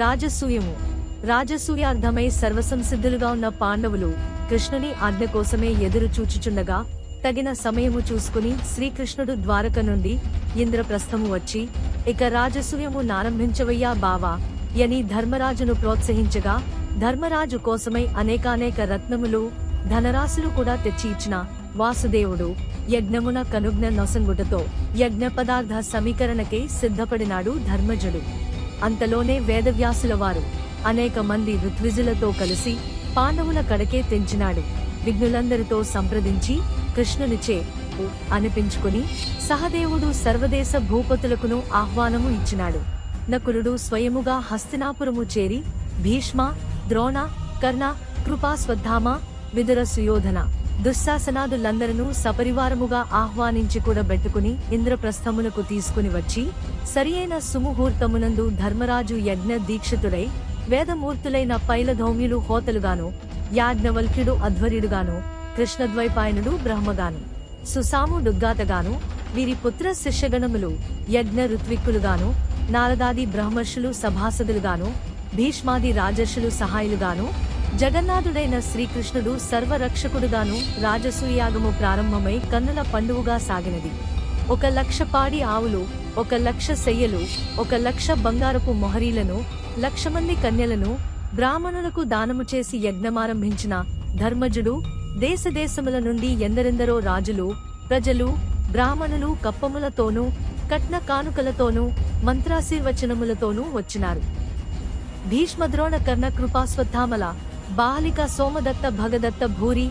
రాజసూయము. రాజసూయార్థమై సర్వసంసిద్ధులుగా ఉన్న పాండవులు కృష్ణుని ఆజ్ఞ కోసమే ఎదురు చూచుచుండగా తగిన సమయము చూసుకుని శ్రీకృష్ణుడు ద్వారక నుండి ఇంద్రప్రస్థము వచ్చి ఇక రాజసూయము నారంభించవయ్యా బావా యని ధర్మరాజును ప్రోత్సహించగా ధర్మరాజు కోసమై అనేకానేక రత్నములు ధనరాశులు కూడా తెచ్చి ఇచ్చిన వాసుదేవుడు యజ్ఞమున కనుజ్ఞ నొసంగుటతో యజ్ఞ పదార్థ సమీకరణకై సిద్ధపడినాడు ధర్మజుడు. అంతలోనే వేదవ్యాసుల వారు అనేక మంది ఋత్విజులతో కలిసి పాండవుల కడకే తెంచినాడు. విఘ్నులందరితో సంప్రదించి కృష్ణునిచే అనిపించుకుని సహదేవుడు సర్వదేశ భూపతులకును ఆహ్వానము ఇచ్చినాడు. నకులుడు స్వయముగా హస్తినాపురము చేరి భీష్మ ద్రోణ కర్ణ కృపాస్వద్ధామ విదుర సుయోధన. దుశ్శాసనాదులందరూ సపరివారముగా ఆహ్వానించి కూడా బెట్టుకుని ఇంద్రప్రస్థమునకు తీసుకుని వచ్చి సరియైన సుముహూర్తమునందు ధర్మరాజు యజ్ఞ దీక్షితుడై వేదమూర్తులైన పైలధౌమ్యులు హోతలుగాను యాజ్ఞవల్క్యుడు అధ్వర్యుడుగాను కృష్ణద్వైపాయనుడు బ్రహ్మగాను సుసాము డుగ్గాతగాను వీరి పుత్ర శిష్యగణములు యజ్ఞ ఋత్విక్కులుగాను నారదాది బ్రహ్మర్షులు సభాసదులుగాను భీష్మాది రాజర్షులు సహాయులుగాను జగన్నాథుడైన శ్రీకృష్ణుడు సర్వరక్షకుడుగాను రాజసూయాగము ప్రారంభమై కన్నుల పండువుగా సాగినది. ఒక లక్ష పాడి ఆవులు ఒక లక్ష శయ్యలు ఒక లక్ష బంగారపు మొహరీలను లక్ష మంది కన్యలను బ్రాహ్మణులకు దానము చేసి యజ్ఞమారంభించిన ధర్మజుడు దేశదేశముల నుండి ఎందరెందరో రాజులు ప్రజలు బ్రాహ్మణులు కప్పములతోనూ కట్న కానుకలతోనూ మంత్రాశీర్వచనములతోనూ వచ్చినారు. భీష్మద్రోణ కర్ణ కృపాస్వత్థామల బాలిక సోమదత్త భగదత్త భూరి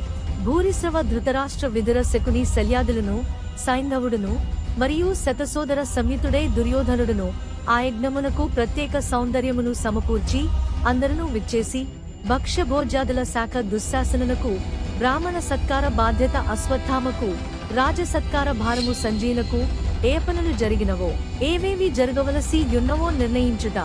భూరిశ్రవ ధృతరాష్ట్ర విదుర శకుని శల్యాదులను సైంధవుడును మరియు శతసోదర సంయుతుడై దుర్యోధనుడును ఆ యజ్ఞమునకు ప్రత్యేక సౌందర్యమును సమకూర్చి అందరూ విచ్చేసి భక్ష్యభోజాదుల శాఖ దుశ్శాసనకు బ్రాహ్మణ సత్కార బాధ్యత అశ్వత్థామకు రాజ సత్కార భారము సంజీనకు ఏ పనులు జరిగినవో ఏవేవి జరగవలసి యున్నవో నిర్ణయించుట.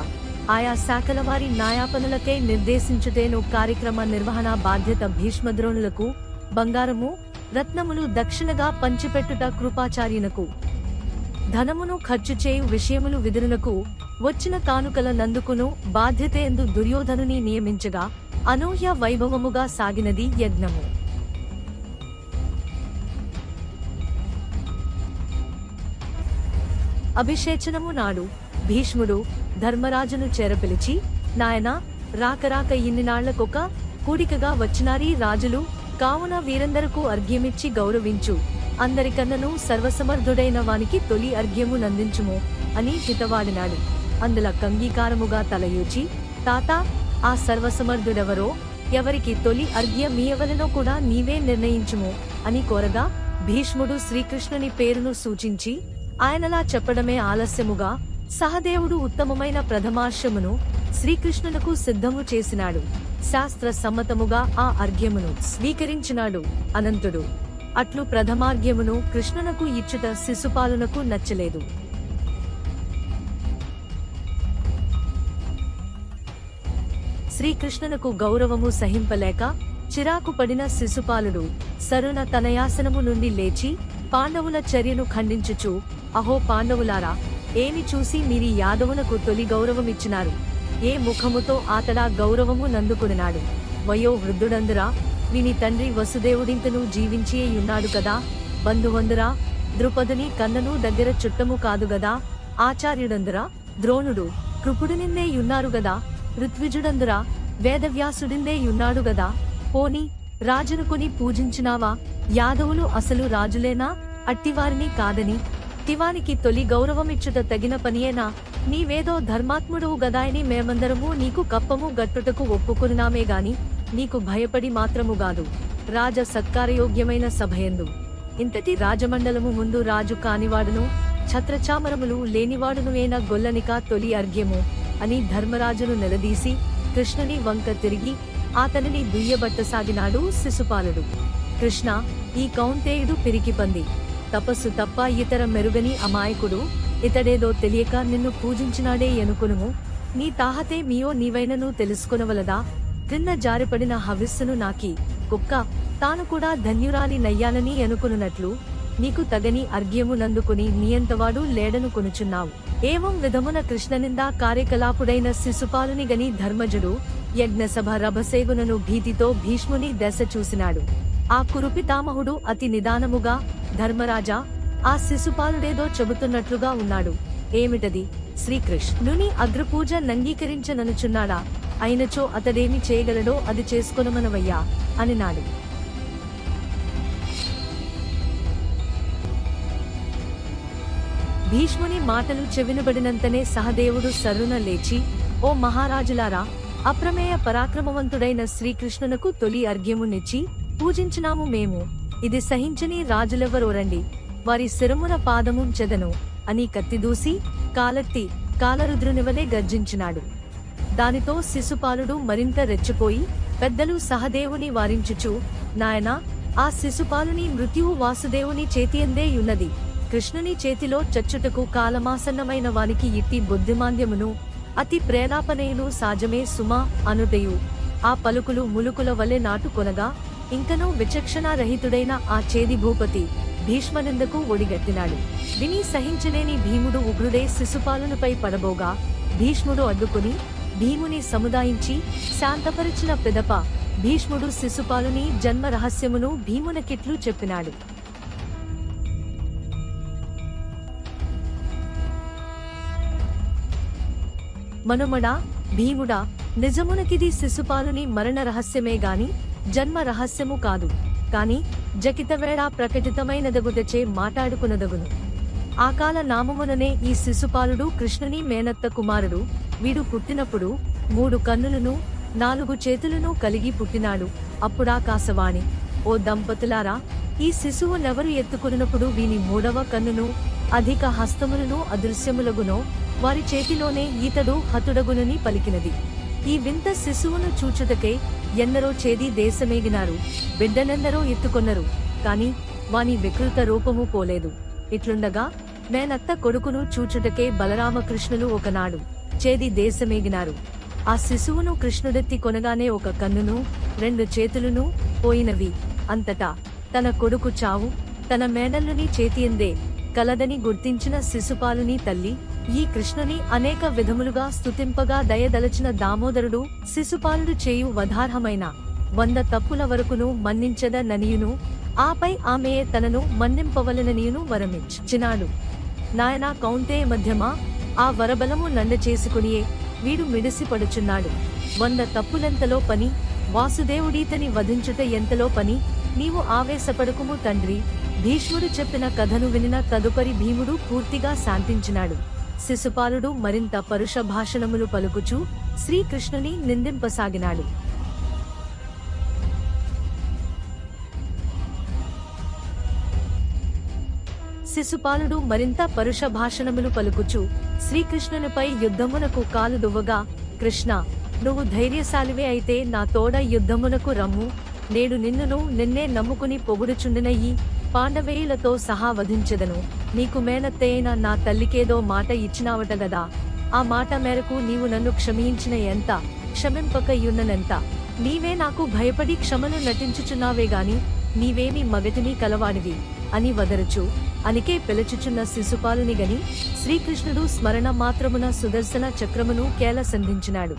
ఆయా శాఖల వారి న్యాయాపనులకే నిర్దేశించుటేను కార్యక్రమ నిర్వహణ బాధ్యత భీష్మద్రోణులకు బంగారము రత్నములు దక్షిణగా పంచిపెట్టుట కృపాచార్యునకు. ధనమును ఖర్చు చేయు విషయములు విధులకు వచ్చిన కానుకల నందుకును బాధ్యత ఎందు దుర్యోధనుని నియమించగా అనూహ్య వైభవముగా సాగినది యజ్ఞము. అభిషేచనము నాడు భీష్ముడు ధర్మరాజును చేరపిలిచి నాయనా రాకరాక ఇన్నినాళ్ళకొక కూడికగా వచ్చినారీ రాజులు కావున వీరందరకు అర్ఘ్యమిచ్చి గౌరవించు. అందరికన్నను సర్వసమర్థుడైన వానికి తొలి అర్ఘ్యము నందించుము అని హితవాడినాడు అందుల కంగీకారముగా తలయూచి తాత ఆ సర్వసమర్థుడెవరో? ఎవరికి తొలి అర్ఘ్యమీయవలనో కూడా నీవే నిర్ణయించుము అని కోరగా భీష్ముడు శ్రీకృష్ణుని పేరును సూచించి ఆయనలా చెప్పడమే ఆలస్యముగా సహదేవుడు ఉత్తమమైన ప్రథమాశ్రమును శ్రీకృష్ణునకు సిద్ధము చేసినాడు. శాస్త్ర సమ్మతముగా ఆ అర్ఘ్యమును స్వీకరించినాడు అనంతుడు. అట్లు ప్రథమార్ఘ్యమును కృష్ణునకు ఇచ్చుట శిశుపాలునకు నచ్చలేదు. శ్రీకృష్ణునకు గౌరవము సహింపలేక చిరాకు పడిన శిశుపాలుడు సరుణ తనయాసనము నుండి లేచి పాండవుల చర్యను ఖండించుచు అహో పాండవులారా ఏమి చూసి మీరి యాదవులకు తొలి గౌరవమిచ్చినారు? ఏ ముఖముతో ఆతడా గౌరవము నందుకునినాడు? వయో వృద్ధుడందురా విని తండ్రి వసుదేవుడింతను జీవించియున్నాడు కదా? బంధువందురా ద్రుపదుని కన్నను దగ్గర చుట్టము కాదు గదా? ఆచార్యుడందురా ద్రోణుడు కృపుడునిందే యున్నారు గదా? ఋత్విజుడందురా వేదవ్యాసుడిందే యున్నాడు గదా? పోని రాజునుకొని పూజించినావా? యాదవులు అసలు రాజులేనా? అట్టివారిని కాదని తివానికి తొలి గౌరవమిచ్చుట తగిన పనియేనా? నీవేదో ధర్మాత్ముడవు గదాయని మేమందరము నీకు కప్పము గట్టుటకు ఒప్పుకున్నామే గాని నీకు భయపడి మాత్రము గాదు. రాజ సత్కారయోగ్యమైన సభయందు. ఇంతటి రాజమండలము ముందు రాజు కానివాడును ఛత్రచామరములు లేనివాడును గొల్లనికా గొల్లనిక తొలి అర్ఘ్యము అని ధర్మరాజును నిలదీసి కృష్ణుని వంక తిరిగి అతనిని దుయ్యబట్టసాగినాడు శిశుపాలుడు. కృష్ణ ఈ కౌంతేయుడు పిరికిపంది తపస్సు తప్ప ఇతర మెరుగని అమాయకుడు ఇతడేదో తెలియక నిన్ను పూజించినాడే ఎనుకొనుము. నీ తాహతే మీయో నీవైనను తెలుసుకొనవలదా? క్రింద జారిపడిన హవిస్సును నాకి కుక్క తాను కూడా ధన్యురాలి నయ్యాలని ఎనుకునున్నట్లు నీకు తగని అర్ఘ్యము నందుకుని నీయంతవాడు లేడను కొనుచున్నావు. ఏవం విధమున కృష్ణనిందా కార్యకలాపుడైన శిశుపాలుని గని ధర్మజుడు యజ్ఞసభ రభసేగునను భీతితో భీష్ముని దశ చూసినాడు. ఆ కురుపితామహుడు అతి నిదానముగా ధర్మరాజా ఆ శిశుపాలుడేదో చెబుతున్నట్లుగా ఉన్నాడు. ఏమిటది? శ్రీకృష్ణుని అగ్రపూజ నంగీకరించననుచున్నాడా? అయినచో అతడేమి చేయగలడో అది చేసుకొనమనవయ్యా అని నాడు భీష్ముని మాటలు చెవినబడినంతనే సహదేవుడు సరున లేచి ఓ మహారాజులారా అప్రమేయ పరాక్రమవంతుడైన శ్రీకృష్ణునకు తొలి అర్ఘ్యమునిచ్చి పూజించినాము మేము. ఇది సహించని రాజులెవరోరండి వారి శిరమున పాదము చెదను. అని కత్తిదూసి కాలెత్తి కాలరుద్రునివలే గర్జించినాడు. దానితో శిశుపాలుడు మరింత రెచ్చిపోయి పెద్దలు సహదేవుని వారించుచు నాయనా ఆ శిశుపాలుని మృత్యువు వాసుదేవుని చేతియందే యున్నది. కృష్ణుని చేతిలో చచ్చుటకు కాలమాసన్నమైన వానికి ఇట్టి బుద్ధిమాంద్యమును అతి ప్రేలాపనయును సాజమే సుమా అనుటయు. ఆ పలుకులు ములుకుల వలె నాటుకొనగా ఇంకనూ విచక్షణారహితుడైన ఆ చేది భూపతి భీష్మనిందకు ఒడిగట్టినాడు. విని సహించలేని భీముడు ఉగ్రుడే శిశుపాలునిపై పడబోగా భీష్ముడు అడ్డుకుని భీముని సముదాయించి శాంతపరిచిన పిదప భీష్ముడు శిశుపాలుని జన్మ రహస్యమును భీమునకిట్లు చెప్పినాడు. మనుమడా భీముడా నిజమునకిది శిశుపాలుని మరణ రహస్యమే గాని జన్మ రహస్యము కాదు. కాని జకితవేళ ప్రకటితమైనదగుదచే మాట్లాడుకునదగును. ఆ కాల నామముననే ఈ శిశుపాలుడు కృష్ణుని మేనత్త కుమారుడు. వీడు పుట్టినప్పుడు మూడు కన్నులను నాలుగు చేతులను కలిగి పుట్టినాడు. అప్పుడాకాశవాణి ఓ దంపతులారా ఈ శిశువు నెవరు ఎత్తుకున్నప్పుడు వీని మూడవ కన్నును అధిక హస్తములను అదృశ్యములగునో వారి చేతిలోనే ఈతడు హతుడగునని పలికినది. ఈ వింత శిశువును చూచుటకే ఎందరో చేది దేశమేగినారు. బిడ్డనెందరో ఎత్తుకొన్నరు. కాని వాని వికృత రూపము పోలేదు. ఇట్లుండగా నేనత్త కొడుకును చూచుటకే బలరామకృష్ణులు ఒకనాడు చేది దేశమేగినారు. ఆ శిశువును కృష్ణుడెత్తి కొనగానే ఒక కన్నును రెండు చేతులును పోయినవి. అంతటా తన కొడుకు చావు తన మేనల్లుని చేతియందే కలదని గుర్తించిన శిశుపాలుని తల్లి ఈ కృష్ణుని అనేక విధములుగా స్తుతింపగా దయదలచిన దామోదరుడు శిశుపాలుడు చేయు వధార్హమైన వంద తప్పుల వరకును మన్నించద ననియును ఆపై ఆమెయే తనను మన్నింపవలననియును వరమిచ్చినాడు నాయనా కౌంతేయ మధ్యమా? ఆ వరబలము నండ చేసుకునియే వీడు మిడిసి పడుచున్నాడు. వంద తప్పులెంతలో పని? వాసుదేవుడీతని వధించుట ఎంతలో పని? నీవు ఆవేశపడుకుము తండ్రి. భీష్ముడు చెప్పిన కథను వినిన తదుపరి భీముడు పూర్తిగా శాంతించినాడు. శిశుపాలుడు మరింత పరుష భాషణములు పలుకుచూ శ్రీకృష్ణుని నిందింపసాగినాడు. శిశుపాలుడు మరింత పరుష భాషణములు పలుకుచు శ్రీకృష్ణునిపై యుద్ధమునకు కాలు దువ్వగా కృష్ణ నువ్వు ధైర్యశాలివే అయితే నా తోడ యుద్ధమునకు రమ్ము. నేడు నిన్నును నిన్నే నమ్ముకుని పొగుడుచుండినయ్యి. పాండవేయులతో సహా వధించెదను. నీకు మేనత్తైన నా తల్లికేదో మాట ఇచ్చినావట గదా. ఆ మాట మేరకు నీవు నన్ను క్షమించిన ఎంత? క్షమింపకయున్ననెంత? నీవే నాకు భయపడి క్షమను నటించుచున్నావే గాని నీవేమి మగతిని కలవాడివి అని వదరచు. అనికే పిలుచుచున్న శిశుపాలుని గని శ్రీకృష్ణుడు స్మరణ మాత్రమున సుదర్శన చక్రమును కేల సంధించినాడు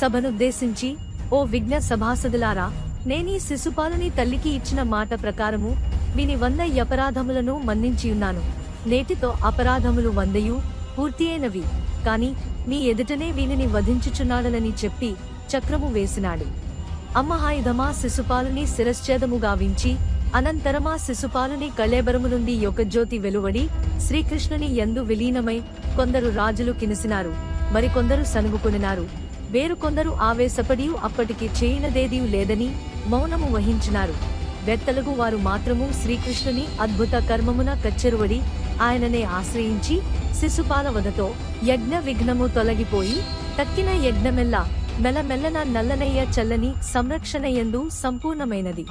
సభనుద్దేశించి ఓ విఘ్న సభాసదులారా నేనీ శిశుపాలుని తల్లికి ఇచ్చిన మాట ప్రకారము విని వంద అపరాధములను మన్నించియున్నాను నేటితో అపరాధములు వందయు పూర్తి అయినవి కాని నీ ఎదుటనే వీనిని వధించుచున్నాడనని చెప్పి చక్రము వేసినాడు. అమ్మహాయుధమా శిశుపాలుని శిరశ్చేదముగా గావించి అనంతరమా శిశుపాలుని కళేబరము నుండి యొక్క జ్యోతి వెలువడి శ్రీకృష్ణుని ఎందు విలీనమై కొందరు రాజులు కినిసినారు మరికొందరు సనుగుకొనినారు. వేరు కొందరు ఆవేశపడి అప్పటికి చేయనదేదీ లేదని మౌనము వహించినారు. వెత్తలకు వారు మాత్రము శ్రీకృష్ణుని అద్భుత కర్మమున కచ్చెరువడి ఆయననే ఆశ్రయించి శిశుపాల వదతో యజ్ఞ విఘ్నము తొలగిపోయి తక్కిన యజ్ఞమెల్ల మెలమెల్లన నల్లనయ్య చల్లని సంరక్షణయందు సంపూర్ణమైనది.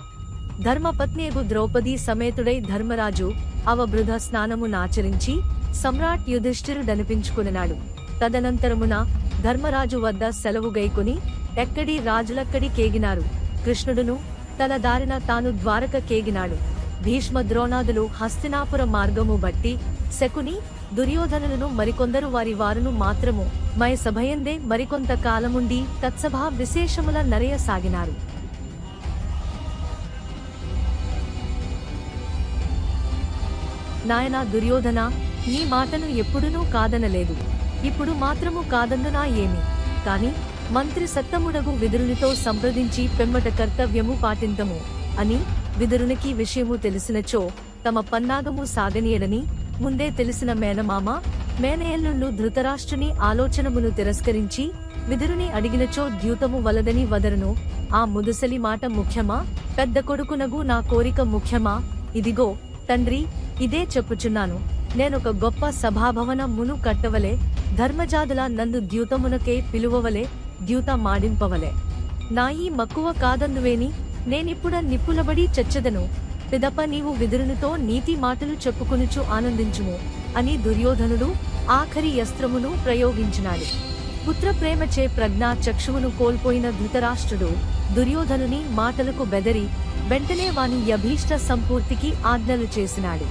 ధర్మపత్నియగు ద్రౌపది సమేతుడై ధర్మరాజు అవబృధ స్నానమునాచరించి సమ్రాట్ యుధిష్ఠిరుడనిపించుకున్నాడు. తదనంతరమున ధర్మరాజు వద్ద సెలవు గైకుని ఎక్కడి రాజులక్కడి కేగినారు. కృష్ణుడును తన దారిన తాను ద్వారక కేగినాడు భీష్మ ద్రోణాదులు హస్తినాపుర మార్గము బట్టి శకుని దుర్యోధనులను మరికొందరు వారి వారును మాత్రము మయ సభయందే మరికొంత కాలముండి తత్సభా విశేషముల నరయ సాగినారు. నాయనా దుర్యోధన నీ మాటను ఎప్పుడునూ కాదనలేదు. ఇప్పుడు మాత్రము కాదందునా ఏమి? కాని మంత్రి సత్తముడగు విదురునితో సంప్రదించి పెమ్మట కర్తవ్యము పాటింతము అని విదురునికి విషయము తెలిసినచో తమ పన్నాగము సాగనీయడని ముందే తెలిసిన మేనమామ మేనయల్లుళ్ళు ధృతరాష్ట్రుని ఆలోచనమును తిరస్కరించి విదురుని అడిగినచో ద్యూతము వలదని వదరును ఆ ముదుసలి మాట ముఖ్యమా? పెద్ద కొడుకునగు నా కోరిక ముఖ్యమా? ఇదిగో తండ్రి ఇదే చెప్పుచున్నాను. నేనొక గొప్ప సభాభవన మును కట్టవలే ధర్మజాదుల నందు ద్యూతమునకే పిలువవలే ద్యూత మాడింపవలే నా మక్కువ కాదందువేని నేనిప్పుడ నిప్పులబడి చచ్చదను పిదప నీవు విదురునితో నీతి మాటలు చెప్పుకొనుచు ఆనందించుము అని దుర్యోధనుడు ఆఖరి అస్త్రమును ప్రయోగించినాడు పుత్ర ప్రేమచే ప్రజ్ఞా చక్షువును కోల్పోయిన ధృతరాష్ట్రుడు దుర్యోధనుని మాటలకు బెదరి వెంటనే వాని యభీష్ట సంపూర్తికి ఆజ్ఞలు చేసినాడు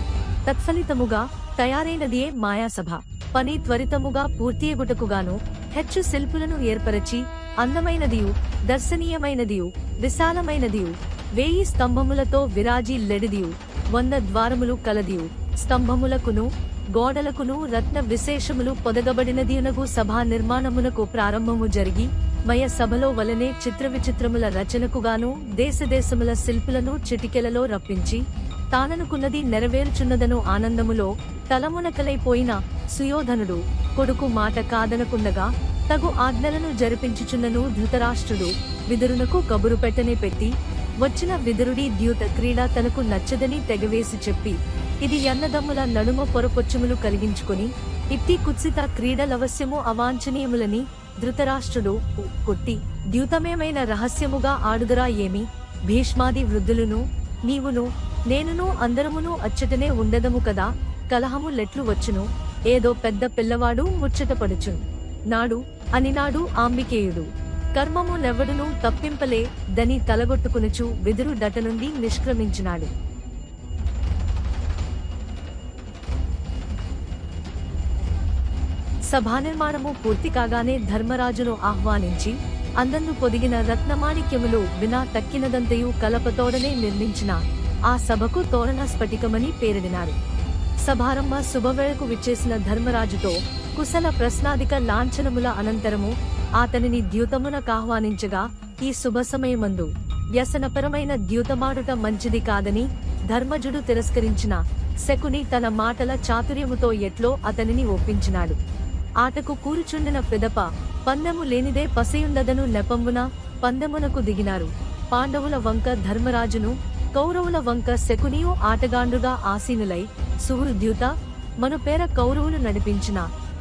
తత్ఫలితముగా తయారైనదియే మాయాసభ పని త్వరితముగా పూర్తియగుటకుగాను హెచ్చు శిల్పులను ఏర్పరచి అందమైనదియు దర్శనీయమైనదియు విశాలమైనదియు వేయి స్తంభములతో విరాజి లెడిదియు వంద ద్వారములు కలదియు స్తంభములకును గోడలకును రత్న విశేషములు పొదగబడినదియునగు సభా నిర్మాణమునకు ప్రారంభము జరిగి మయ సభలో వలనే చిత్ర విచిత్రముల రచనకుగాను దేశదేశముల శిల్పులను చిటికెలలో రప్పించి తాననుకున్నది నెరవేర్చున్నదను ఆనందములో తలమునకలైపోయిన సుయోధనుడు కొడుకు మాట కాదనకుండగా తగు ఆజ్ఞలను జరిపించుచున్నను ధృతరాష్ట్రుడు విదురునకు కబురు పెట్టనే పెట్టి వచ్చిన విదురుడి ద్యూత క్రీడ తనకు నచ్చదని తెగవేసి చెప్పి ఇది ఎన్నదమ్ముల నడుమ పొరపొచ్చుములు కలిగించుకొని ఇట్టి కుత్సిత క్రీడలవశ్యము అవాంఛనీయములని ధృతరాష్ట్రుడు కొట్టి ద్యూతమేమైన రహస్యముగా ఆడుదరా ఏమి? భీష్మాది వృద్ధులను నీవును నేనును అందరమును అచ్చటనే ఉండదము కదా? కలహము లెట్లు వచ్చును. ఏదో పెద్ద పిల్లవాడు ముచ్చటపడుచును నాడు అనినాడు ఆంబికేయుడు కర్మము నెవ్వడును తప్పింపలే దని తలగొట్టుకునుచు విదురు దట నుండి నిష్క్రమించినాడు. సభానిర్మాణము పూర్తి కాగానే ధర్మరాజును ఆహ్వానించి అందన్ను పొదిగిన రత్నమాణిక్యములు వినా తక్కినదంతయు కలపతోడనే నిర్మించిన ఆ సభకు తోరణ స్ఫటికమని పేరిడినారు. సభారంభ శుభవేళకు విచ్చేసిన ధర్మరాజుతో కుశల ప్రశ్నాధిక లాంఛనముల అనంతరము అతనిని ద్యూతమునకాహ్వానించగా ఈ శుభ సమయమందు వ్యసనపరమైన ద్యూతమాడుట మంచిది కాదని ధర్మజుడు తిరస్కరించిన శకుని తన మాటల చాతుర్యముతో ఎట్లో అతనిని ఒప్పించినాడు. ఆటకు కూరుచుండిన పిదప పందెము లేనిదే పసియుండదను నెపంబున పందెమునకు దిగినారు. పాండవుల వంక ధర్మరాజును కౌరవుల వంక శకునియు ఆటగాండుగా ఆసీనులై సుహృద్యూత మన పేర కౌరవులు నడిపించిన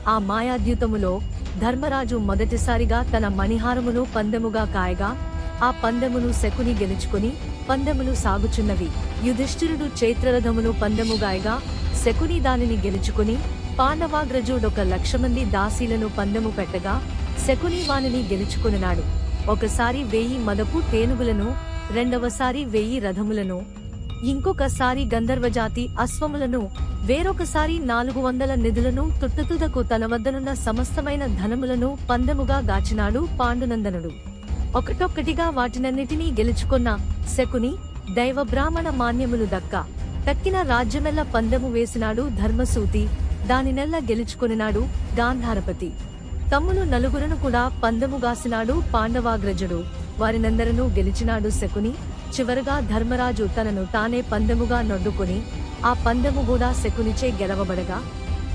ఆ మాయాద్యూతములో ధర్మరాజు మొదటిసారిగా తన మణిహారమును పందెముగా కాయగా ఆ పందెమును శకుని గెలుచుకుని పందెములు సాగుచున్నవి. యుధిష్ఠిరుడు చైత్రరథమును పందెముగాయగా శకుని దానిని గెలుచుకుని పాండవాగ్రజుడొక లక్ష మంది దాసీలను పందెము పెట్టగా శకుని వానిని గెలుచుకున్నాడు. ఒకసారి వెయ్యి మదపు తేనుగులను రెండవసారి వెయ్యి రథములను ఇంకొకసారి గంధర్వజాతి అశ్వములను వేరొకసారి నాలుగు వందల నిధులను తుట్టతుదకు తన వద్దనున్న సమస్తమైన ధనములను పందెముగా గాచినాడు పాండునందనుడు. ఒకటొక్కటిగా వాటినన్నిటినీ గెలుచుకున్న శకుని దైవ బ్రాహ్మణ మాన్యములు దక్క. తక్కిన రాజ్యమెల్ల పందెము వేసినాడు ధర్మసూతి దానినెల్ల గెలుచుకొనినాడు గాంధారపతి. తమ్ములు నలుగురును కూడా పందముగాసినాడు పాండవాగ్రజుడు. వారినందరను గెలిచినాడు శకుని. చివరగా ధర్మరాజు తనను తానే పందెముగా నొడ్డుకుని ఆ పందెము కూడా శకునిచే గెలవబడగా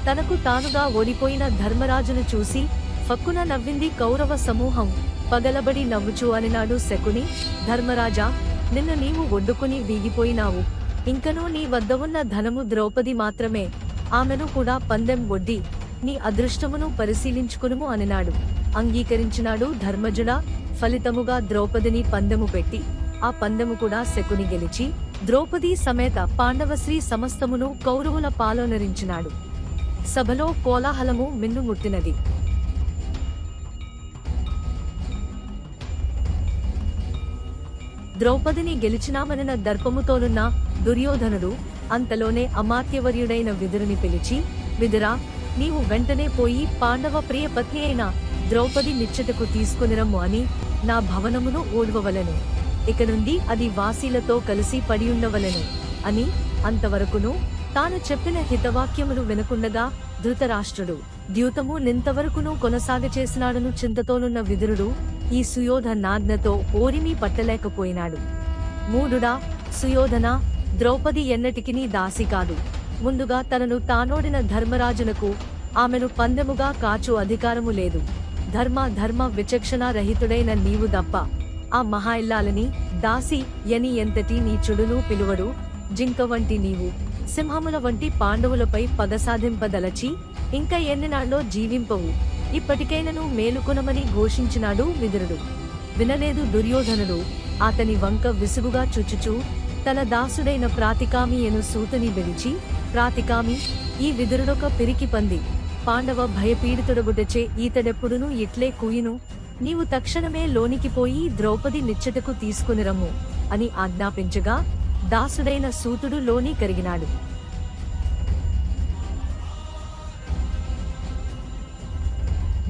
తనకు తానుగా ఓడిపోయిన ధర్మరాజును చూసి ఫక్కున నవ్వింది కౌరవ సమూహం. పగలబడి నవ్వుచు అనినాడు శకుని ధర్మరాజా నిన్ను నీవు ఒడ్డుకుని వీగిపోయినావు. ఇంకనూ నీ వద్ద ఉన్న ధనము ద్రౌపది మాత్రమే. ఆమెను కూడా పందెం ఒడ్డి నీ అదృష్టమును పరిశీలించుకునుము అనినాడు. అంగీకరించినాడు ధర్మజుడ ఫలితముగా ద్రౌపదిని పందెము పెట్టి ఆ పందెము కూడా శకుని గెలిచి ద్రౌపది సమేత పాండవశ్రీ సమస్తమును కౌరవుల పాలోనరించినాడు. సభలో కోలాహలము మిన్నుముట్టినది. ద్రౌపదిని గెలిచినామనిన దర్పముతోనున్న దుర్యోధనుడు అంతలోనే అమాత్యవర్యుడైన విదురుని పిలిచి విదురా నీవు వెంటనే పోయి పాండవ ప్రియ పత్ని అయిన ద్రౌపది నిచ్చటకు తీసుకునిరమ్ము అని నా భవనమును ఓడ్వవలెను ఇక నుండి అది వాసీలతో కలిసి పడియుండవలను అని అంతవరకును తాను చెప్పిన హితవాక్యములు వినకుండగా ధృతరాష్ట్రుడు ద్యూతము నింతవరకును కొనసాగచేసినాడను చింతతోనున్న విదురుడు ఈ సుయోధ నాజ్ఞతో ఓరిమి పట్టలేకపోయినాడు. మూడుడా సుయోధన ద్రౌపది ఎన్నటికినీ దాసి కాదు. ముందుగా తనను తానోడిన ధర్మరాజునకు ఆమెను పందెముగా కాచు అధికారము లేదు. ధర్మ ధర్మ విచక్షణ రహితుడైన నీవు దప్ప ఆ మహాయిల్లాలని దాసి ఎని ఎంతటి నీ చుడును పిలువడు? జింక వంటి నీవు సింహముల వంటి పాండవులపై పదసాధింపదలచి ఇంకా ఎన్నినాళ్ళో జీవింపవు? ఇప్పటికైనను మేలుకొనమని ఘోషించినాడు విదురుడు. వినలేదు దుర్యోధనుడు అతని వంక విసుగుగా చుచుచూ తన దాసుడైన ప్రాతికామియను సూతని విడిచి ప్రాతికామి ఈ విదురుడొక పిరికి పంది. పాండవ భయపీడితుడగుటచే ఈతడెప్పుడును ఇట్లే కూయిను. నీవు తక్షణమే లోనికి పోయి ద్రౌపది నిచ్చటకు తీసుకునిరమ్ము అని ఆజ్ఞాపించగా దాసుడైన సూతుడు లోని కరిగినాడు.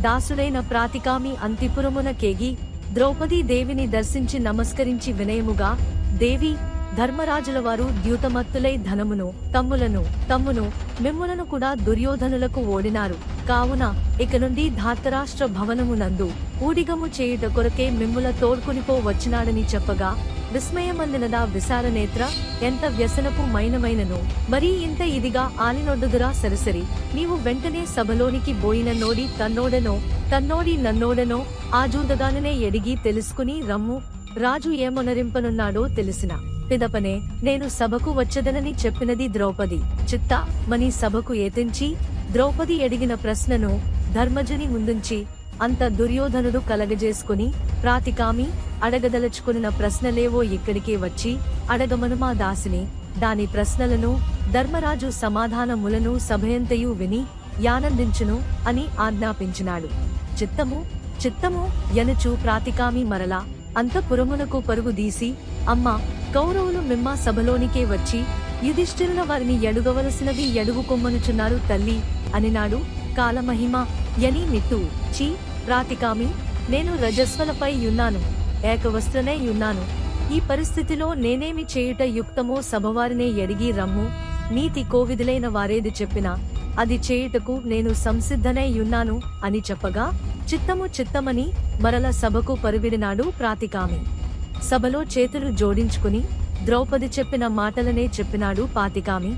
దాసుడైన ప్రాతికామి అంతిపురమున కేగి ద్రౌపదీదేవిని దర్శించి నమస్కరించి వినయముగా దేవి ధర్మరాజుల వారు ద్యూతమత్తులై ధనమును తమ్ములను తమ్మును మిమ్ములను కూడా దుర్యోధనులకు ఓడినారు. కావున ఇక నుండి ధాతరాష్ట్ర భవనమునందు ఊడిగము చేయుట కొరకే మిమ్ముల తోడ్కొనిపో వచ్చినాడని చెప్పగా విస్మయమందినదా విశాలనేత్ర ఎంత వ్యసనపు మైనమైనను? మరీ ఇంత ఇదిగా ఆలినొడ్డుదురా సరసరి. నీవు వెంటనే సభలోనికి బోయిన నోడి తన్నోడనో తన్నోడి నన్నోడనో? ఆజూదగాననే ఎడిగి తెలుసుకుని రమ్ము. రాజు ఏమొనరింపనున్నాడో తెలిసిన. చెప్పిదపనే నేను సభకు వచ్చదనని చెప్పినది ద్రౌపది. చిత్త మని సభకు ఏతించి ద్రౌపది అడిగిన ప్రశ్నను ధర్మజుని ముందుంచి అంత దుర్యోధనుడు కలగజేసుకుని ప్రాతికామి అడగదలుచుకున్న ప్రశ్నలేవో ఇక్కడికే వచ్చి అడగమనుమా దాసిని. దాని ప్రశ్నలను ధర్మరాజు సమాధానములను సభయంతయు విని యానందించును అని ఆజ్ఞాపించినాడు. చిత్తము చిత్తము ఎనుచు ప్రాతికామి మరలా అంతఃపురమునకు పరుగుదీసి అమ్మా కౌరవులు మిమ్మ సభలోనికే వచ్చి యుధిష్ఠిరుల వారిని ఎడుగవలసినవి ఎడుగుకొమ్మనుచున్నారు తల్లి అనినాడు కాలమహిమ యని నిట్టు చీ ప్రాతికామి నేను రజస్వలపై యున్నాను ఏకవస్త్రనే యున్నాను ఈ పరిస్థితిలో నేనేమి చేయుట యుక్తమో సభవారినే ఎడిగి రమ్ము నీతి కోవిదులైన వారేది చెప్పినా అది చేయుటకు నేను సంసిద్ధనైయున్నాను అని చెప్పగా చిత్తము చిత్తమని మరల సభకు పరువిడినాడు ప్రాతికామి. సభలో చేతులు జోడించుకుని ద్రౌపది చెప్పిన మాటలనే చెప్పినాడు పాతికామి.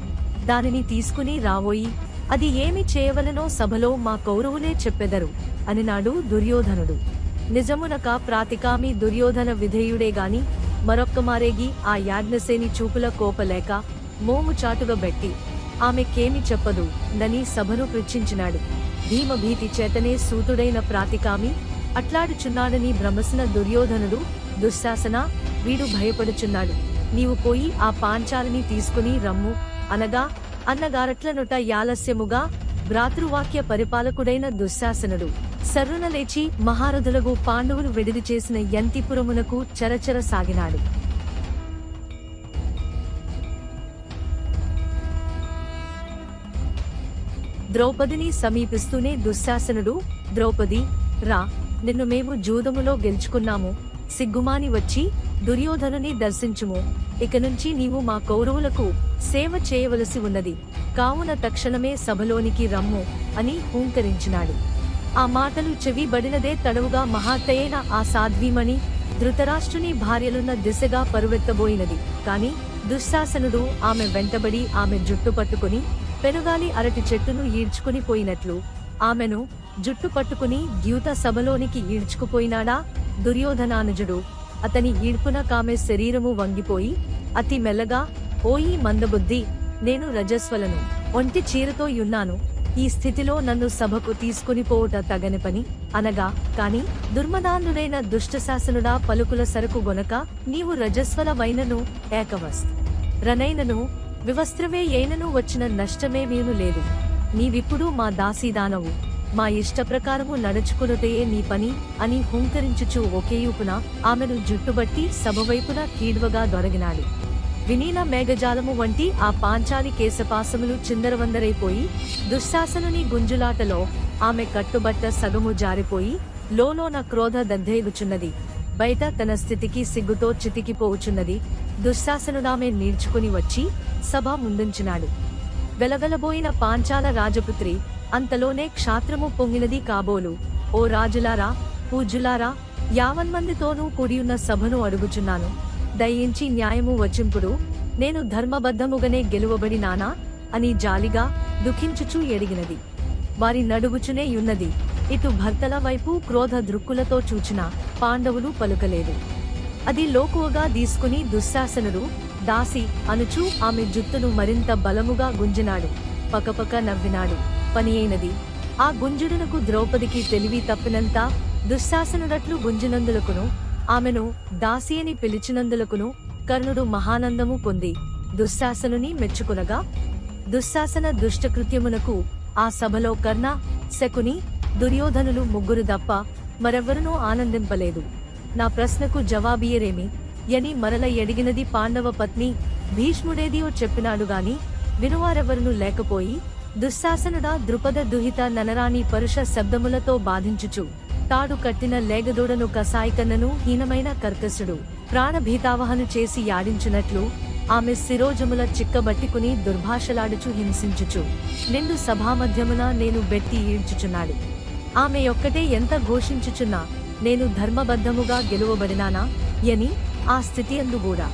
దానిని తీసుకుని రావోయి అది ఏమి చేయవలనో సభలో మా కౌరవులే చెప్పెదరు అనినాడు దుర్యోధనుడు. నిజమునక ప్రాతికామి దుర్యోధన విధేయుడే గాని మరొక్క మారేగి ఆ యాజ్ఞసేని చూపుల కోపలేక మోము చాటుగా బెట్టి ఆమెకేమి చెప్పదు. నని సభను పృచ్ఛించినాడు. భీమభీతి చేతనే సూతుడైన ప్రాతికామి అట్లాడుచున్నాడని భ్రమసిన దుర్యోధనుడు దుశ్శాసన వీడు భయపడుచున్నాడు. నీవు పోయి ఆ పాంచాలిని తీసుకుని రమ్ము. అనగా అన్నగారట్లనుట యాలస్యముగా భ్రాతృవాక్య పరిపాలకుడైన దుశ్శాసనుడు. సర్రున లేచి మహారథులకు పాండవులు విడిది చేసిన యంతిపురమునకు చరచర సాగినాడు. ద్రౌపదిని సమీపిస్తూనే దుశ్శాసనుడు ద్రౌపది రా నిన్ను మేము జూదములో గెలుచుకున్నాము. సిగ్గుమాని వచ్చి దుర్యోధనుని దర్శించుము. ఇక నుంచి నీవు మా కౌరవులకు సేవ చేయవలసి ఉన్నది. కావున తక్షణమే సభలోనికి రమ్ము అని హూంకరించినాడు. ఆ మాటలు చెవిబడినదే తడవుగా మహాత్తయైన ఆ సాధ్వీమణి ధృతరాష్ట్రుని భార్యలున్న దిశగా పరువెత్తబోయినది. కాని దుశ్శాసనుడు ఆమె వెంటబడి ఆమె జుట్టు పట్టుకుని పెనుగాలి అరటి చెట్టును ఈడ్చుకుని పోయినట్లు ఆమెను జుట్టు పట్టుకుని ద్యూత సభలోనికి ఈడ్చుకుపోయినాడా? దుర్యోధనానుజుడు. అతని ఈడ్పున కామె శరీరము వంగిపోయి అతి మెల్లగా ఓయి మందబుద్ధి నేను రజస్వలను. ఒంటి చీరతో యున్నాను. ఈ స్థితిలో నన్ను సభకు తీసుకుని పోవుట తగని పని. అనగా కాని దుర్మదానుడైన దుష్టశాసనుడా పలుకుల సరకు గొనక నీవు రజస్వల వైనను ఏకవస్త్ రనైనను వివస్త్రవే ఏనను వచ్చిన నష్టమేమీను లేదు. నీవిప్పుడు మా దాసీదానవు. మా ఇష్ట ప్రకారము నడుచుకునుటయే నీ పని అని హుంకరించుచు ఒకేయుపున ఆమెను జుట్టుబట్టి సభవైపున కీడ్వగా దొరగినాడు. వినీల మేఘజాలము వంటి ఆ పాంచాలి కేశపాసములు చిందరవందరైపోయి దుశ్శాసనుని గుంజులాటలో ఆమె కట్టుబట్ట సగము జారిపోయి లోలోన క్రోధ దగ్ధేగుచున్నది బయట తన స్థితికి సిగ్గుతో చితికిపోవుచున్నది. దుశ్శాసనుడామె నీడ్చుకుని వచ్చి సభ ముందుంచినాడు. వెలగలబోయిన పాంచాల రాజపుత్రి అంతలోనే క్షాత్రము పొంగినది కాబోలు. ఓ రాజులారా పూజులారా యావన్మందితోనూ కూడియున్న సభను అడుగుచున్నాను. దయించి న్యాయము వచ్చింపుడు నేను ధర్మబద్ధముగనే గెలువబడినానా అని జాలిగా దుఃఖించుచూ ఎడిగినది. వారి నడుగుచునే యున్నది. ఇటు భర్తల వైపు క్రోధ దృక్కులతో చూచిన పాండవులు పలుకలేదు. అది లోకువగా తీసుకుని దుశ్శాసనుడు దాసి అనుచూ ఆమె జుత్తును మరింత బలముగా గుంజినాడు. పకపక నవ్వినాడు. పని అయినది ఆ గుంజుడునకు ద్రౌపదికి తెలివి తప్పినంత దుశ్శాసనుడట్లు గుంజినందులకును ఆమెను దాసి అని పిలిచినందులకును కర్ణుడు మహానందము పొంది దుశ్శాసనుని మెచ్చుకునగా దుశ్శాసన దుష్టకృత్యమునకు ఆ సభలో కర్ణ శకుని దుర్యోధనులు ముగ్గురు తప్ప మరెవ్వరునూ ఆనందింపలేదు. నా ప్రశ్నకు జవాబియరేమి యని మరల ఎడిగినది పాండవ పత్ని భీష్ముడేదియో చెప్పినాడు గాని వినువారెవరును లేకపోయి దుశ్శాసనుడా ద్రుపద దుహిత ననరాని పరుష శబ్దములతో బాధించుచు తాడు కట్టిన లేగదూడను కసాయికన్నను హీనమైన కర్కసుడు ప్రాణభీతావహను చేసి యాడించునట్లు ఆమె శిరోజముల చిక్కబట్టికుని దుర్భాషలాడుచు హింసించుచు నిండు సభామధ్యమున నేను బెట్టి ఈడ్చుచున్నాడు. ఆమె ఒక్కటే ఎంత ఘోషించుచున్నా నేను ధర్మబద్ధముగా గెలువబడినానా? యని ఆ స్థితి అందు కూడా.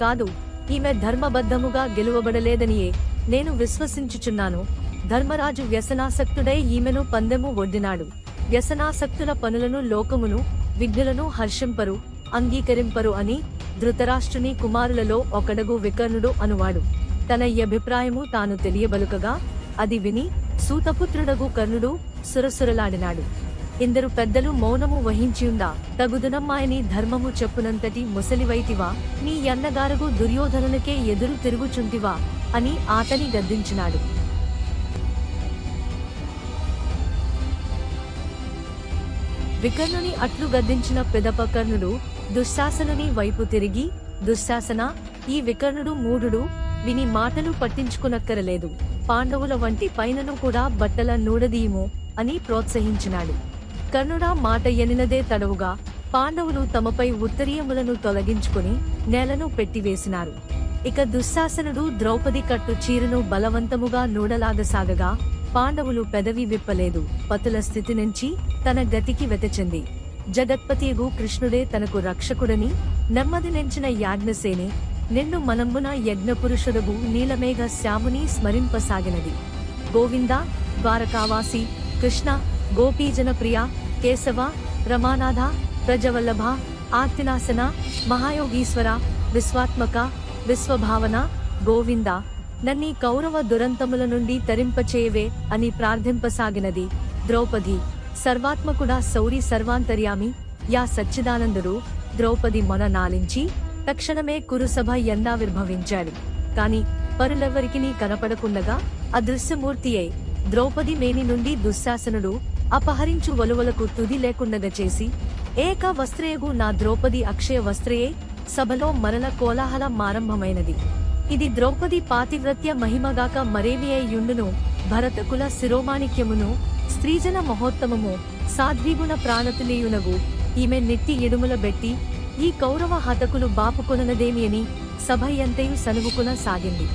కాదు ఈమె ధర్మబద్ధముగా గెలువబడలేదనియే నేను విశ్వసించుచున్నాను. ధర్మరాజు వ్యసనాసక్తుడై ఈమెను పందెము ఒడ్డినాడు. వ్యసనాసక్తుల పనులను లోకమును విఘ్నులను హర్షింపరు అంగీకరింపరు అని ధృతరాష్ట్రుని కుమారులలో ఒకడగు వికర్ణుడు అనువాడు. తన ఈ అభిప్రాయము తాను తెలియబలుకగా అది విని సూతపుత్రుడగు కర్ణుడు సురసురలాడినాడు. ఇందరు పెద్దలు మౌనము వహించియుందా? తగుదునమ్మాయని ధర్మము చెప్పునంతటి ముసలివైతివా? నీ అన్నగారగు దుర్యోధనునికే ఎదురు తిరుగుచుంటివా? అని ఆతని గద్దించినాడు. వికర్ణుని అట్లు గద్దించిన పెదప కర్ణుడు దుశ్శాసనుని వైపు తిరిగి దుశ్శాసన ఈ వికర్ణుడు మూఢుడు విని మాటలు పట్టించుకునక్కరలేదు. పాండవుల వంటి పైనను కూడా బట్టల నూడదీయము అని ప్రోత్సహించినాడు. కర్ణుడా మాట ఎనినదే తడవుగా పాండవులు తమపై ఉత్తరీయములను తొలగించుకుని నేలను పెట్టివేసినారు. ఇక దుశ్శాసనుడు ద్రౌపది కట్టు చీరను బలవంతముగా నూడలాగసాగగా పాండవులు పెదవి విప్పలేదు. పతుల స్థితి నుంచి తన గతికి వెతచింది. జగత్పతియగు కృష్ణుడే తనకు రక్షకుడని నెమ్మది నెంచిన యాజ్ఞసేని నిన్ను మనంబున యజ్ఞపురుషుడగు నీలమేఘ శ్యాముని స్మరింపసాగినది. గోవింద ద్వారకావాసి కృష్ణ గోపీజన ప్రియ కేశవ రమానాథ ప్రజవల్లభ ఆర్తినాశన మహాయోగీశ్వర విశ్వాత్మక విశ్వభావన గోవింద నన్ని కౌరవ దురంతముల నుండి తరింపచేయవే అని ప్రార్థింపసాగినది ద్రౌపది సర్వాత్మకుడా సౌరి సర్వాంతర్యామి యా సచ్చిదానందుడు ద్రౌపది మొన నాలించి తక్షణమే కురుసభ ఎందావిర్భవించాడు కాని పరులెవ్వరికినీ కనపడకుండగా అదృశ్యమూర్తి అయి ద్రౌపది మేని నుండి దుశ్శాసనుడు అపహరించు వలువలకు తుది లేకుండగా చేసి ఏక వస్త్రయగు నా ద్రౌపది అక్షయ వస్త్రయే సభలో మరల కోలాహలం మారంభమైనది ఇది ద్రౌపది పాతివ్రత్య మహిమగాక మరేమి భరతకుల శిరోమాణిక్యమును స్త్రీజన మహోత్తమము సాధ్వీగుణ ప్రాణతులీయునగు ఈమె నెత్తి ఇడుముల బెట్టి ఈ కౌరవ హతకులు బాపుకొననదేమి అని సభయంతయు సనువుకున సనుగుకున సాగింది.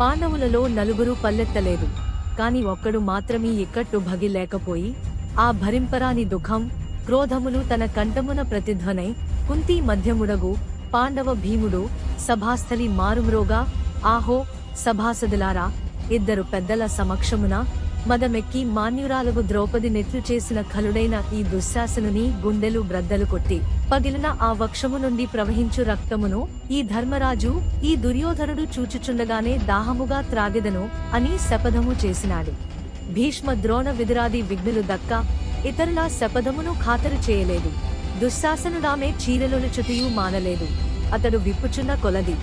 పాండవులలో నలుగురు పల్లెత్తలేదు. కాని ఒక్కడు మాత్రమే ఇక్కట్టు భగిలేకపోయి ఆ భరింపరాని దుఃఖం క్రోధములు తన కంఠమున ప్రతిధ్వనై కుంతి మధ్యముడగు పాండవ భీముడు సభాస్థలి మారుమ్రోగా ఆహో సభాసదులారా ఇద్దరు పెద్దల సమక్షమున మదమెక్కి మాన్యురాలకు ద్రౌపది నెట్లు చేసిన ఖలుడైన ఈ దుశ్శాసనుని గుండెలు బ్రద్దలు కొట్టి పగిలిన ఆ వక్షము నుండి ప్రవహించు రక్తమును ఈ ధర్మరాజు ఈ దుర్యోధనుడు చూచుచుండగానే దాహముగా త్రాగెదను అని శపథము చేసినాడు. భీష్మ ద్రోణ విదురాది విఘ్నులు దక్క ఇతరుల శపథమును ఖాతరు చేయలేదు. దుశ్శాసనుడామే చీరలోని చుటియు మానలేదు. అతడు విప్పుచున్న కొలది.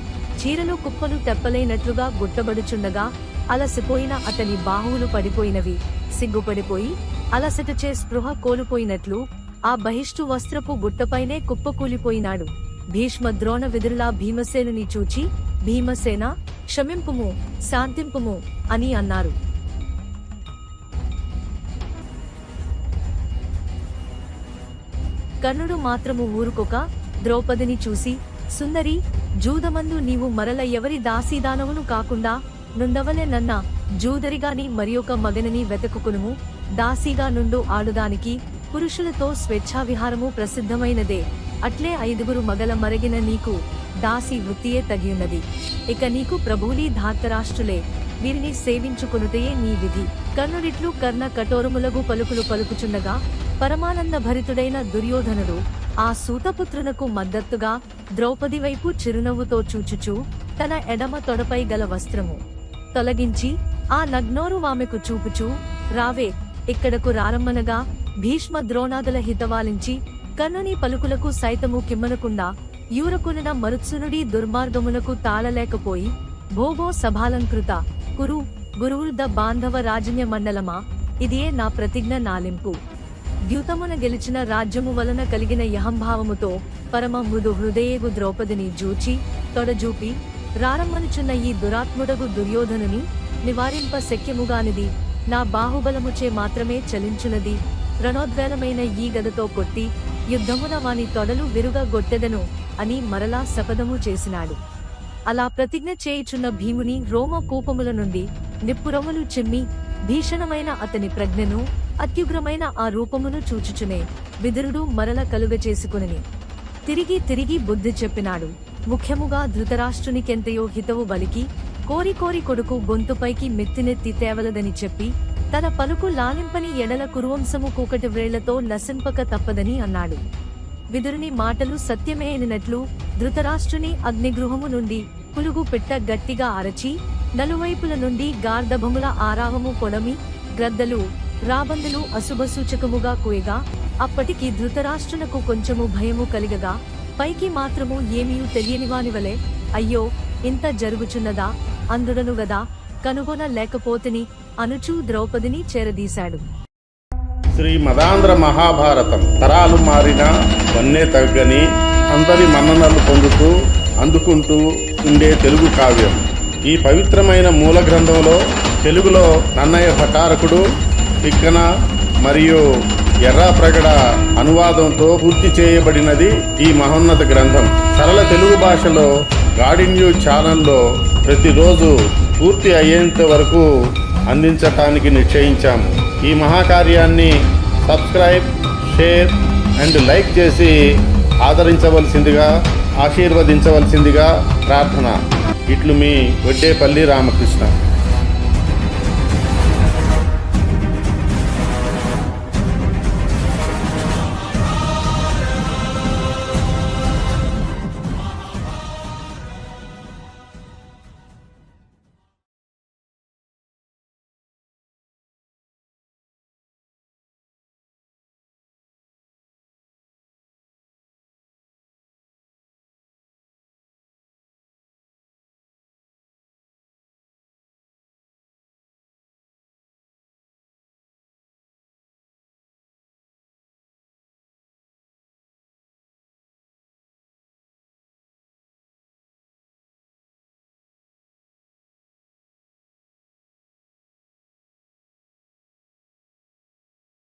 చీరలు కుప్పలు తెప్పలేనట్లుగా గుట్టబడుచుండగా అలసిపోయిన అతని బాహువులు పడిపోయినవి. సిగ్గుపడిపోయి అలసటచే స్పృహ కోల్పోయినట్లు ఆ బహిష్టు వస్త్రపు గుట్టపైనే కుప్పకూలిపోయినాడు భీష్మ ద్రోణ విదురులా భీమసేనుని చూచి భీమసేన క్షమింపుము శాంతింపుము అని అన్నారు. కర్ణుడు మాత్రము ఊరుకొక ద్రౌపదిని చూసి సుందరి జూదమందు నీవు మరల ఎవరి దాసీదానవును కాకుండా నుండవలే నన్న జూదరిగాని మరియొక మగనని వెతకుకునుము. దాసీగా నుండు ఆడుదానికి పురుషులతో స్వేచ్ఛావిహారము ప్రసిద్ధమైనదే. అట్లే ఐదుగురు మగల మరగిన నీకు దాసి వృత్తియే తగియున్నది. ఇక నీకు ప్రభువులి ధార్తరాష్ట్రులే. వీరిని సేవించుకునుటయే నీ విధి. కర్ణుడిట్లు కర్ణ కఠోరములగు పలుకులు పలుకుచుండగా పరమానంద భరితుడైన దుర్యోధనుడు ఆ సూతపుత్రునకు మద్దతుగా ద్రౌపది వైపు చిరునవ్వుతో చూచుచూ తన ఎడమ తొడపై గల వస్త్రము తొలగించి ఆ నగ్నోరు ఆమెకు చూపుచూ రావే ఇక్కడకు రారమ్మనగా భీష్మ ద్రోణాదుల హితవాలించి కర్ణుని పలుకులకు సైతము కిమ్మనకుండా యూరకులన మరుత్సునుడి దుర్మార్గమునకు తాళలేకపోయి భోగో సభాలంకృత కురు గురువుర్ద బాంధవ రాజన్య మండలమా? ఇదియే నా ప్రతిజ్ఞ నాలింపు ద్యూతమున గెలిచిన రాజ్యము వలన కలిగిన యహంభావముతో పరమ మృదు హృదయేగు ద్రౌపదిని జూచి తొడజూపి రారమ్మనుచున్న ఈ దురాత్ముడగు దుర్యోధనుని నివారింప శక్యముగానిది. నా బాహుబలముచే మాత్రమే చలించునది. రణోద్వేలమైన ఈ గదతో కొట్టి యుద్ధమున వాని తొడలు విరుగా గొట్టెదను అని మరలా శపథము చేసినాడు. అలా ప్రతిజ్ఞ చేయుచున్న భీముని రోమ కూపముల నుండి నిప్పురములు చిమ్మి భీషణమైన అతని ప్రజ్ఞను అత్యుగ్రమైన ఆ రూపమును చూచుచునే విదురుడు మరల కలుగచేసుకుని తిరిగి తిరిగి బుద్ధి చెప్పినాడు. ముఖ్యముగా ధృతరాష్ట్రునికెంతయో హితవు బలికి కోరి కోరి కొడుకు గొంతుపైకి మెత్తినెత్తి తేవలదని చెప్పి తన పలుకు లాలింపని ఎడల కురువంశము కూకటి వ్రేళ్ళతో నశింపక తప్పదని అన్నాడు. విదురుని మాటలు సత్యమే అయినట్లు ధృతరాష్ట్రుని అగ్నిగృహము నుండి పులుగు పెట్ట గట్టిగా అరచి నలువైపుల నుండి గార్ధభముల ఆరావము పొడమి గ్రద్దలు రాబందులు అశుభసూచకముగా కూయగా అప్పటికి ధృతరాష్ట్రునకు కొంచెము భయము కలిగగా పైకి మాత్రము ఏమీ తెలియనివానివలే అయ్యో ఇంత జరుగుచున్నదా అందుడను గదా కనుగొన లేకపోతని అనుచూ ద్రౌపదిని చేరదీశాడు. శ్రీ మదాంధ్ర మహాభారతం తరాలు మారిన వన్నే తగ్గని అందరి మన్ననలు పొందుతూ అందుకుంటూ ఉండే తెలుగు కావ్యం. ఈ పవిత్రమైన మూల గ్రంథంలో తెలుగులో నన్నయ్య భటారకుడు తిక్కన మరియు ఎర్రాప్రగడ అనువాదంతో పూర్తి చేయబడినది ఈ మహోన్నత గ్రంథం. సరళ తెలుగు భాషలో గాడిన్యూ ఛానల్లో ప్రతిరోజు పూర్తి అయ్యేంత వరకు అందించటానికి నిశ్చయించాము. ఈ మహాకార్యాన్ని సబ్స్క్రైబ్ షేర్ అండ్ లైక్ చేసి ఆదరించవలసిందిగా ఆశీర్వదించవలసిందిగా ప్రార్థన. ఇట్లు మీ వడ్డేపల్లి రామకృష్ణ.